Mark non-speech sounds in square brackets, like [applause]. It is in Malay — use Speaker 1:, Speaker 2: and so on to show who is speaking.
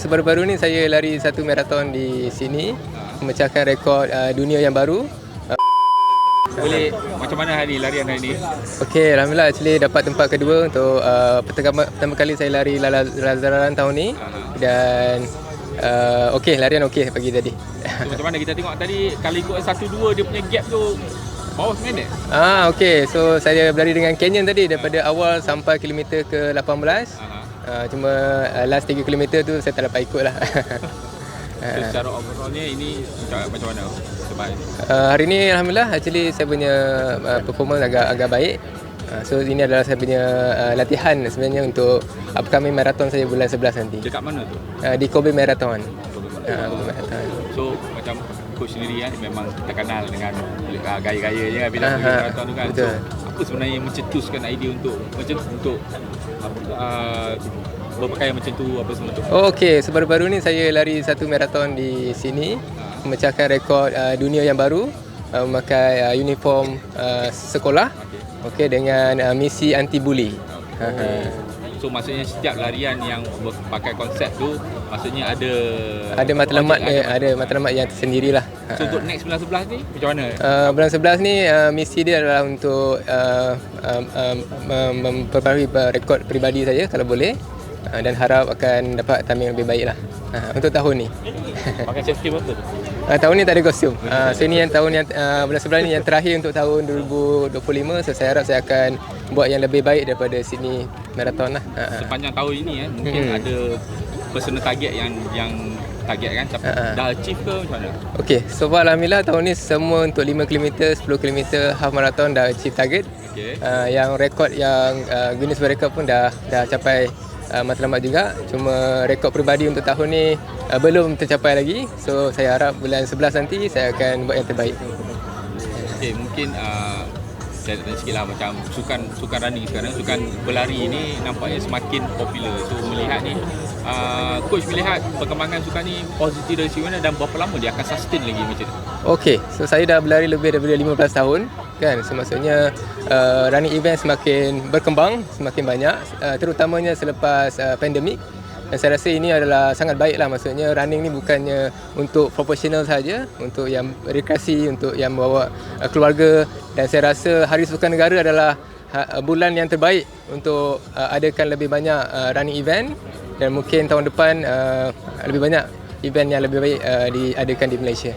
Speaker 1: Baru-baru ni saya lari satu maraton di sini memecahkan rekod uh, dunia yang baru.
Speaker 2: Boleh macam mana hari larian hari ni?
Speaker 1: Okey, alhamdulillah actually dapat tempat kedua untuk uh, pertama, pertama kali saya lari Lazaran tahun ni dan uh, okey larian okey pagi tadi.
Speaker 2: So, [laughs] macam mana kita tengok tadi kalau ikut 1 2 dia punya gap tu bawah minit.
Speaker 1: ah okey, so saya berlari dengan Canyon tadi daripada awal sampai kilometer ke 18. Uh, cuma uh, last 3 km tu saya tak dapat ikut lah. [laughs]
Speaker 2: So, secara overallnya ini macam, mana? Sebab
Speaker 1: Uh, hari ni alhamdulillah actually saya punya uh, performance agak agak baik. Uh, so ini adalah saya punya uh, latihan sebenarnya untuk upcoming marathon saya bulan 11 nanti.
Speaker 2: dekat mana tu?
Speaker 1: Uh, di Kobe Marathon. Uh, Kobe Marathon.
Speaker 2: So macam coach sendiri kan memang terkenal dengan uh, gaya-gaya je bila pergi marathon tu kan. So
Speaker 1: betul.
Speaker 2: apa sebenarnya yang mencetuskan idea untuk macam untuk apa, uh, berpakaian macam tu apa semua tu?
Speaker 1: Oh okey, so baru-baru ni saya lari satu maraton di sini memecahkan rekod uh, dunia yang baru uh, memakai uh, uniform uh, sekolah. Okey dengan uh, misi anti bully. Uh,
Speaker 2: So maksudnya setiap larian yang pakai konsep tu maksudnya ada
Speaker 1: ada matlamat dia, ada matlamat yang tersendirilah.
Speaker 2: So untuk next bulan 11 ni macam mana?
Speaker 1: Uh, bulan 11 ni uh, misi dia adalah untuk uh, um, um, mem- memperbaharui rekod peribadi saya kalau boleh uh, dan harap akan dapat timing yang lebih baik lah uh, untuk tahun ni.
Speaker 2: Pakai safety apa tu?
Speaker 1: Uh, [laughs] tahun ni tak ada kostum. Uh, so ini yang tahun yang uh, bulan 11 ni yang terakhir untuk tahun 2025. So saya harap saya akan buat yang lebih baik daripada sini marathon lah. Uh.
Speaker 2: Sepanjang tahun ini eh mungkin
Speaker 1: Hmm.
Speaker 2: ada personal target yang yang target kan tapi
Speaker 1: Ha-ha.
Speaker 2: dah achieve ke macam mana?
Speaker 1: Okey, so far alhamdulillah tahun ni semua untuk 5 km, 10 km half marathon dah achieve target.
Speaker 2: Okey.
Speaker 1: Uh, yang rekod yang uh, Guinness World Record pun dah dah capai uh, matlamat juga. Cuma rekod peribadi untuk tahun ni uh, belum tercapai lagi. So saya harap bulan 11 nanti saya akan buat yang terbaik.
Speaker 2: Okey, mungkin uh, saya tanya sikit lah macam sukan sukan running sekarang, sukan berlari ni nampaknya semakin popular. So melihat ni, uh, coach melihat perkembangan sukan ni positif dari segi mana dan berapa lama dia akan sustain lagi macam tu?
Speaker 1: Okey, so saya dah berlari lebih daripada 15 tahun kan. So maksudnya uh, running event semakin berkembang, semakin banyak uh, terutamanya selepas uh, pandemik. Dan saya rasa ini adalah sangat baik lah maksudnya running ni bukannya untuk profesional saja, untuk yang rekreasi, untuk yang bawa uh, keluarga dan saya rasa Hari Sukan Negara adalah uh, bulan yang terbaik untuk uh, adakan lebih banyak uh, running event dan mungkin tahun depan uh, lebih banyak event yang lebih baik uh, diadakan di Malaysia.